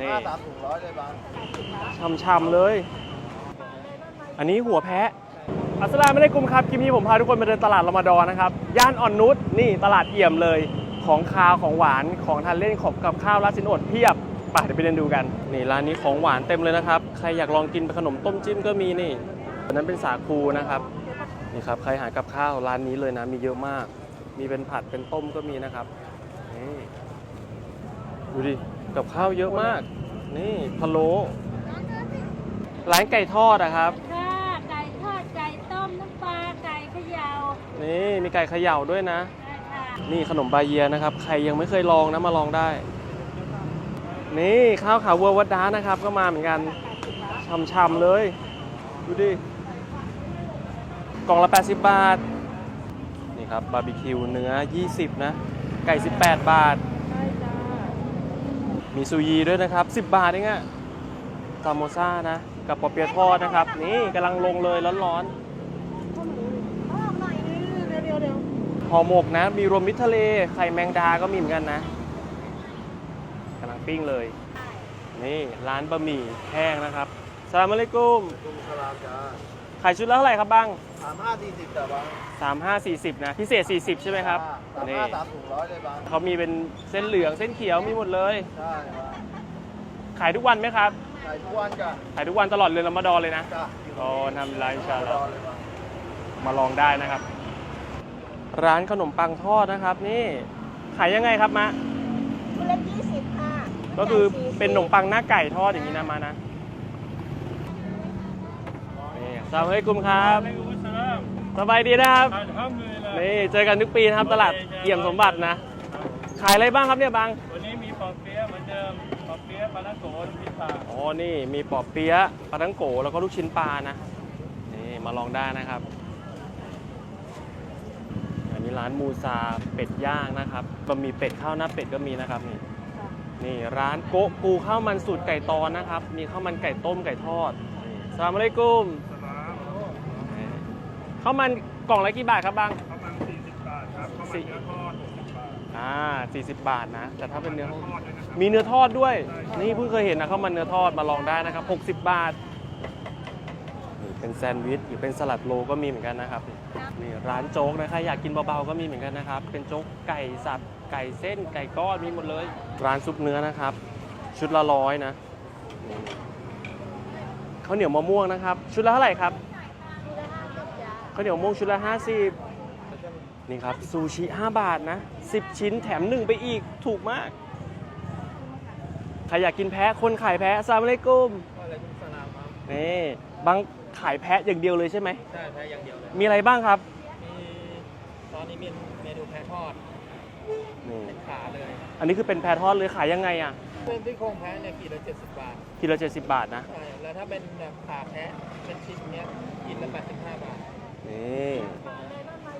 นี่ห้าสามถุงร้อยเลยบางช่ำๆเลย อันนี้หัวแพะ อัสสลามุอะลัยกุมครับ คลิปนี้ผมพาทุกคนมาเดินตลาดละมาดอนนะครับ ย่านอ่อนนุชนี่ตลาดเอี่ยมเลย ของคาวของหวานของทานเล่นของกับข้าวราดสินอดเพียบไปเดี๋ยวไปเดินดูกัน นี่ร้านนี้ของหวานเต็มเลยนะครับ ใครอยากลองกินเป็นขนมต้มจิ้มก็มีนี่อันนั้นเป็นสาคูนะครับนี่ครับใครหากับข้าวร้านนี้เลยนะมีเยอะมาก มีเป็นผัดเป็นต้มก็มีนะครับนี่ ดูดิ กับข้าวเยอะมาก นี่พะโล้ร้านไก่ทอดอะครับ ค่ะ ไก่ทอด ไก่ต้ม น้ำปลา ไก่เขยาวนี่มีไก่เขย่าด้วยนะได้ค่ะ นี่ขนมบาเยียนะครับ ใครยังไม่เคยลองนะมาลองได้ นี่ข้าวขาวัววัดด้านะครับ ก็มาเหมือนกันช่ำๆเลย ดูดิ กล่องละ 80 บาท นี่ครับบาร์บีคิวเนื้อ 20 นะ ไก่ 18 บาทได้จ้า มีซูยีด้วยนะครับ 10 บาทเองอะซามโมซ่านะ กับปอเปียะทอดนะครับ นี่กำลังลงเลยร้อนออกหน่อยนึงเร็วเร็วเร็วๆห่อหมกนะ มีรวมมิตรทะเล ไข่แมงดาก็มีเหมือนกันนะกำลังปิ้งเลย นี่ร้านบะหมี่แห้งนะครับสลามอะลัยกุมกุมสลามจ้าขายชุดละเท่าไหร่ครับบ้าง สามห้าสี่สิบจ้าบาง3 5 40 นะ พิเศษ 40 ใช่ไหมครับสามนี่ห้าสามถุงร้อยเลยบางเขามีเป็นเส้นเหลืองเส้นเขียวมีหมดเลย ใช่บางขายทุกวันไหมครับ ขายทุกวันจ้ะขายทุกวันตลอดเรือนรอมฎอนเลยนะ จ้ะอ๋อทำร้านอินชาอัลลรออฮ์ เลยบางมาลองได้นะครับ ร้านขนมปังทอดนะครับ นี่ขายยังไงครับมะ คุณละยี่สิบค่ะก็คือเป็นขนมปังหน้าไก่ทอดอย่างนี้นะมานะนี่สวัสดีคุณครับ สบายดีนะครับ นี่เจอกันทุกปีนะครับตลาดเอี่ยมสมบัตินะ ขายอะไรบ้างครับเนี่ยบาง วันนี้มีปอเปี๊ยะเหมือนเดิม ปอเปี๊ยะปลาท่องโกนพิซซ่าอ๋อ นี่มีปอบเปี๊ยะปลาทังโกแล้วก็ลูกชิ้นปลานะ นี่มาลองได้นะครับ อันนี้ร้านมูซาเป็ดย่างนะครับบะหมี่เป็ดข้าวหน้าเป็ดก็มีนะครับนี่ นี่ร้านโกะปูข้าวมันสูตรไก่ตอนนะครับ มีข้าวมันไก่ต้มไก่ทอดนี่สลามอะลัยกุมนี่ ข้าวมันกล่องละกี่บาทครับบาง ประมาณ40 บาทครับข้าวมันเนื้อทอด60บาทอ่า40 บาทนะ แต่ถ้าเป็นเนื้อ ทอดด้วยนะครับ มีเนื้อทอดด้วยนี่เพิ่งเคยเห็นนะข้าวมันเนื้อทอดมาลองได้นะครับ 60 บาทนี่เป็นแซนด์วิชหรือเป็นสลัดโลก็มีเหมือนกันนะครับนี่ร้านโจ๊กนะใครอยากกินเบาๆก็มีเหมือนกันนะครับ เป็นโจ๊กไก่สับไก่เส้น ไก่ก้อนมีหมดเลย ร้านซุปเนื้อนะครับ ชุดละร้อยนะนี่ข้าวเหนียวมะม่วงนะครับ ชุดละเท่าไหร่ครับข้าวเหนียวมะม่วงชุดละ 50 นี่ครับซูชิ 5 บาทนะ 10 ชิ้นแถม 1 ไปอีกถูกมาก ใครอยากกินแพะคนขายแพะซามอะลัยกุมอะไรกุมสลามครับนี่บางขายแพะอย่างเดียวเลยใช่ไหมใช่แพ้อย่างเดียวเลยมีอะไรบ้างครับมีตอนนี้มีเมนูแพ้ทอดนี่เป็นขาเลยอันนี้คือเป็นแพะทอดเลยขายยังไงอะเป็นที่โครงแพ้เนี่ยขีดละเจ็ดสิบบาทกิโลเจ็ดสิบบาทนะใช่แล้วถ้าเป็นแบบขาแพ้เป็นชิ้นเนี้ยกินละแปดสิบห้าบาท นี่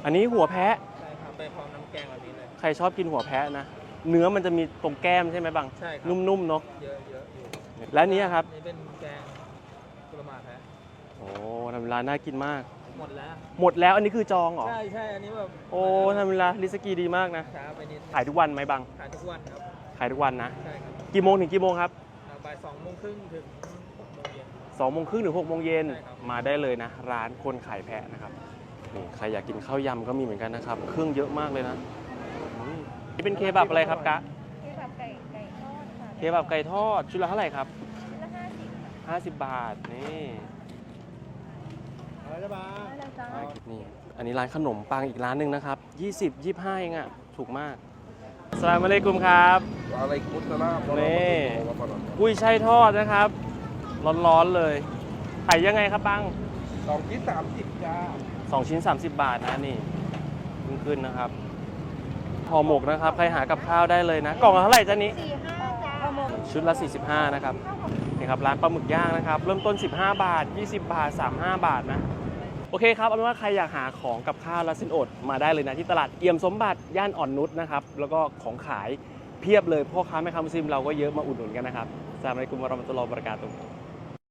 อันนี้หัวแพะใช่ครับไปพร้อมน้ำแกงแบบนี้เลย ใครชอบกินหัวแพะนะ เนื้อมันจะมีตรงแก้มใช่ไหมบางใช่ครับนุ่มๆเนาะเยอะเยอะอยู่และอันนี้ครับนี่เป็นแกงกุลามาแพ้โอ้ทำเวลาน่ากินมาก หมดแล้วหมดแล้วอันนี้คือจองเหรอใช่ใช่อันนี้แบบโอ้ทำเวลาลิสกีดีมากนะช้าไปนิดขายทุกวันไหมบางขายทุกวันครับขายทุกวันนะ ใช่ครับกี่โมงถึงกี่โมงครับอ่าบ่ายสองโมงครึ่งถึงหกโมง เย็นสองโมงครึ่งถึงหกโมงเย็นใช่ครับมาได้เลยนะ ร้านคนขายแพะนะครับนี่ใครอยากกินข้าวยำก็มีเหมือนกันนะครับ เครื่องเยอะมากเลยนะอืมนี่เป็นเคบับอะไรครับกะที่แบบไก่ไก่ทอดค่ะเคบับไก่ทอดชุดละเท่าไหร่ครับชิ้นละห้าสิบ50บาทนี่อะไรจะมาได้เลยจ้านี่อันนี้ร้านขนมปังอีกร้านหนึ่งนะครับ 20 25เองอะถูกมากสลามอะลัยกุมครับอะไรกุศลามนี่กุ้ยช่ายทอดนะครับ ร้อนๆเลยขายยังไงครับปังสองชิ้นสามสิบจ้า2ชิ้น 30 บาทนะนี่เพิ่งขึ้นนะครับห่อหมกนะครับ ใครหากับข้าวได้เลยนะ กล่องละเท่าไหร่จ้านี้ สี่ห้าจ้าชุดละ 45 นะครับ นี่ครับ ร้านปลาหมึกย่างนะครับ เริ่มต้น 15 บาท 20 บาท 35 บาทนะ โอเคครับ เอาเป็นว่าใครอยากหาของกับข้าวและสินอดมาได้เลยนะ ที่ตลาดเอี่ยมสมบัติ ย่านอ่อนนุชนะครับ แล้วก็ของขายเพียบเลย พ่อค้าแม่ค้ามุสลิมเราก็เยอะมาอุดหนุนกันนะครับสลามอะลัยกุมวะเราะมะตุลลอฮ์วะบะเราะกาตุฮ์